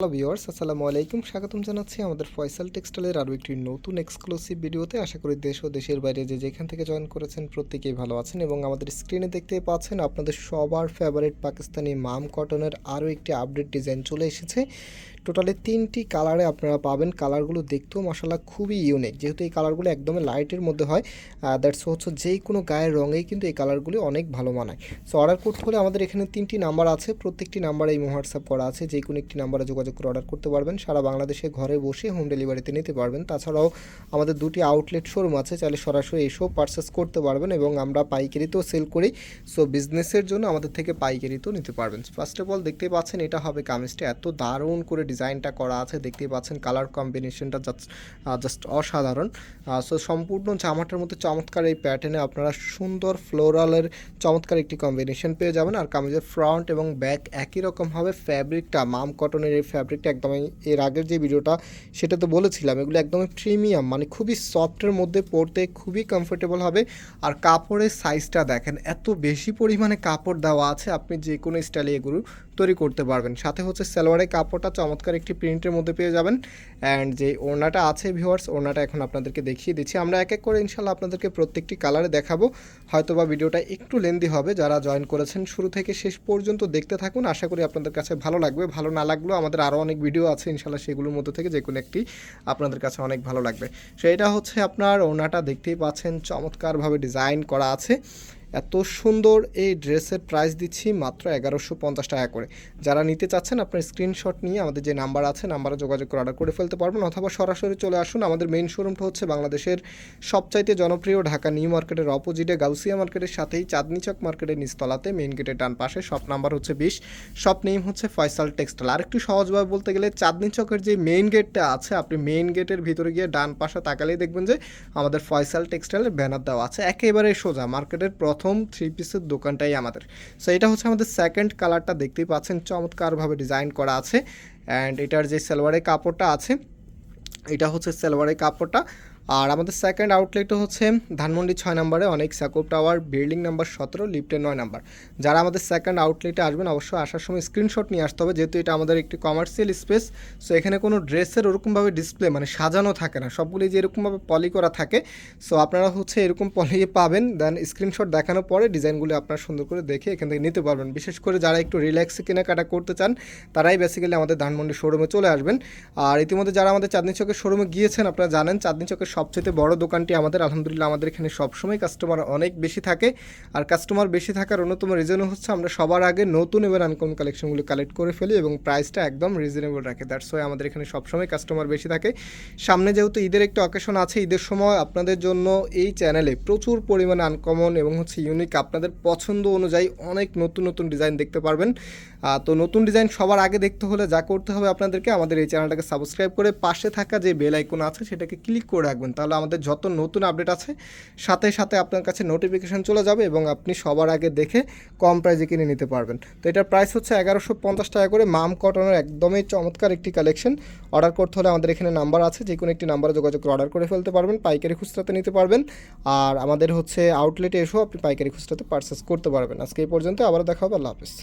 Hello viewers আসসালামু আলাইকুম। স্বাগতম জানাচ্ছি আমাদের ফয়সাল টেক্সটাইলের আরও একটি নতুন এক্সক্লুসিভ ভিডিওতে। আশা করি দেশ ও দেশের বাইরে যে যেখান থেকে জয়েন করেছেন প্রত্যেকেই ভালো আছেন এবং আমাদের স্ক্রিনে দেখতে পাচ্ছেন আপনাদের সবার ফেভারিট পাকিস্তানি মাম কটনের আরও একটি আপডেট ডিজাইন চলে এসেছে। টোটালি তিনটি কালারে আপনারা পাবেন। কালারগুলো দেখতেও মশালা খুবই ইউনিক যেহেতু এই কালারগুলো একদমই লাইটের মধ্যে হয় দ্যাটস হচ্ছে যেই কোনো গায়ের রঙেই কিন্তু এই কালারগুলি অনেক ভালো মানায়। সো অর্ডার করতে হলে আমাদের এখানে তিনটি নাম্বার আছে। প্রত্যেকটি নাম্বারে এই হোয়াটসঅ্যাপ করা আছে। যে কোনো একটি নাম্বারে যোগাযোগ করে অর্ডার করতে পারবেন। সারা বাংলাদেশে ঘরে বসে হোম ডেলিভারিতে নিতে পারবেন। তাছাড়াও আমাদের দুটি আউটলেট শোরুম আছে। চাইলে সরাসরি এসেও পারচেস করতে পারবেন এবং আমরা পাইকারিতেও সেল করি। সো বিজনেসের জন্য আমাদের থেকে পাইকারিতেও নিতে পারবেন। ফার্স্ট অফ অল দেখতেই পাচ্ছেন এটা হবে কামিজটা। এত দারুণ করে ডিজাইনটা করা আছে, দেখতেই পাচ্ছেন কালার কম্বিনেশনটা জাস্ট জাস্ট অসাধারণ। সো সম্পূর্ণ জামাটার মধ্যে চমৎকার এই প্যাটার্নে আপনারা সুন্দর ফ্লোরালের চমৎকার একটি কম্বিনেশন পেয়ে যাবেন। আর কামিজের ফ্রন্ট এবং ব্যাক একই রকম হবে ফ্যাব্রিকটা মাম কটনের এই ফ্যাব্রিকটা একদমই এর আগের যে ভিডিওটা সেটা তো বলেছিলাম, এগুলো একদমই প্রিমিয়াম মানে খুবই সফটের মধ্যে পরতে খুবই কমফোর্টেবল হবে। আর কাপড়ের সাইজটা দেখেন, এত বেশি পরিমাণে কাপড় দেওয়া আছে, আপনি যে কোনো স্টাইলে এগুলো তৈরি করতে পারবেন। সাথে হচ্ছে সালোয়ারের কাপড়টা চমৎকার একটি প্রিন্টের মধ্যে পেয়ে যাবেন। অ্যান্ড যে ওড়নাটা আছে ভিউয়ার্স ওড়নাটা এখন আপনাদেরকে দেখিয়ে দিচ্ছি। আমরা এক এক করে ইনশাল্লাহ আপনাদেরকে প্রত্যেকটি কালারে দেখাবো। হয়তো বা ভিডিওটা একটু লেন্দি হবে, যারা জয়েন করেছেন শুরু থেকে শেষ পর্যন্ত দেখতে থাকুন। আশা করি আপনাদের কাছে ভালো লাগবে। ভালো না লাগলেও আমাদের আরও অনেক ভিডিও আছে ইনশাল্লাহ সেগুলোর মধ্যে থেকে যে কোনো একটি আপনাদের কাছে অনেক ভালো লাগবে। সেটা হচ্ছে আপনার ওড়নাটা দেখতেই পাচ্ছেন। চমৎকারভাবে ডিজাইন করা আছে। এত সুন্দর এই ড্রেসের প্রাইস দিচ্ছি মাত্র এগারোশো পঞ্চাশ টাকা করে। যারা নিতে চাচ্ছেন আপনার স্ক্রিনশট নিয়ে আমাদের যে নাম্বার আছে নাম্বারে যোগাযোগ করে অর্ডার করে ফেলতে পারবেন অথবা সরাসরি চলে আসুন। আমাদের মেইন শোরুমটা হচ্ছে বাংলাদেশের সবচাইতে জনপ্রিয় ঢাকা নিউ মার্কেটের অপোজিটে গাউসিয়া মার্কেটের সাথেই চাঁদনি চক মার্কেটের নিচতলাতে মেইন গেটের ডান পাশে শপ নাম্বার হচ্ছে বিশ। শপ নেম হচ্ছে ফয়সাল টেক্সটাইল আর একটু সহজভাবে বলতে গেলে চাঁদনি চকের যে মেইন গেটটা আছে, আপনি মেইন গেটের ভিতরে গিয়ে ডান পাশে তাকালেই দেখবেন যে আমাদের ফয়সাল টেক্সটাইলের ব্যানার দেওয়া আছে। একেবারে সোজা মার্কেটের প্রথম থ্রি পিসের দোকানটাই আমাদের। সো এটা হচ্ছে আমাদের সেকেন্ড কালারটা দেখতেই পাচ্ছেন। চমৎকারভাবে ডিজাইন করা আছে। অ্যান্ড এটার যে সালোয়ারের কাপড়টা আছে, এটা হচ্ছে সালোয়ারের কাপড়টা। আর আমাদের সেকেন্ড আউটলেটও হচ্ছে ধানমন্ডি ছয় নম্বরে, অনেক স্যাকোপ টাওয়ার বিল্ডিং নাম্বার সতেরো লিফটের নয় নাম্বার যারা আমাদের সেকেন্ড আউটলেটে আসবেন অবশ্যই আসার সময় স্ক্রিনশট নিয়ে আসতে হবে, যেহেতু এটা আমাদের একটি কমার্শিয়াল স্পেস সো এখানে কোনো ড্রেসের ওরকমভাবে ডিসপ্লে মানে সাজানো থাকে না। সবগুলি যে এরকমভাবে পলি করা থাকে সো আপনারা হচ্ছে এরকম পলি পাবেন দেন স্ক্রিনশট দেখানোর পরে ডিজাইনগুলি আপনারা সুন্দর করে দেখে এখান থেকে নিতে পারবেন। বিশেষ করে যারা একটু রিল্যাক্সে কেনাকাটা করতে চান, তারাই বেসিক্যালি আমাদের ধানমন্ডি শোরুমে চলে আসবেন। আর ইতিমধ্যে যারা আমাদের চাঁদনি চকের শোরুমে গিয়েছেন, আপনারা জানেন, চাঁদনি চকের সবচেয়ে বড় দোকানটি আমাদের, আলহামদুলিল্লাহ আমাদের এখানে সবসময় কাস্টমার অনেক বেশি থাকে। আর কাস্টমার বেশি থাকার অন্যতম রিজনও হচ্ছে আমরা সবার আগে নতুন এবং আনকমন কালেকশনগুলো কালেক্ট করে ফেলি এবং প্রাইসটা একদম রিজনেবল রাখে। দ্যাটস ওয়াই আমাদের এখানে সবসময় কাস্টমার বেশি থাকে। সামনে যেহেতু ঈদের একটা অকেশন আছে, ঈদের সময় আপনাদের জন্য এই চ্যানেলে প্রচুর পরিমাণে আনকমন এবং হচ্ছে ইউনিক আপনাদের পছন্দ অনুযায়ী অনেক নতুন নতুন ডিজাইন দেখতে পারবেন। তো নতুন ডিজাইন সবার আগে দেখতে হলে যা করতে হবে আপনাদেরকে আমাদের এই চ্যানেলটাকে সাবস্ক্রাইব করে পাশে থাকা যে বেল আইকন আছে, সেটাকে ক্লিক করে রাখবেন তাহলে আমাদের যত নতুন আপডেট আছে, সাথে সাথে আপনার কাছে নোটিফিকেশান চলে যাবে এবং আপনি সবার আগে দেখে কম প্রাইজে কিনে নিতে পারবেন। তো এটার প্রাইস হচ্ছে এগারোশো পঞ্চাশ টাকা করে। মাম কটনের একদমই চমৎকার একটি কালেকশন অর্ডার করতে হলে আমাদের এখানে নাম্বার আছে। যে কোনো একটি নাম্বারে যোগাযোগ করে অর্ডার করে ফেলতে পারবেন, পাইকারি খুচরাতে নিতে পারবেন। আর আমাদের হচ্ছে আউটলেটে এসেও আপনি পাইকারি খুচরাতে পারচেস করতে পারবেন। আজকে এই পর্যন্ত আবার দেখা হবে। আল্লাহ হাফিজ।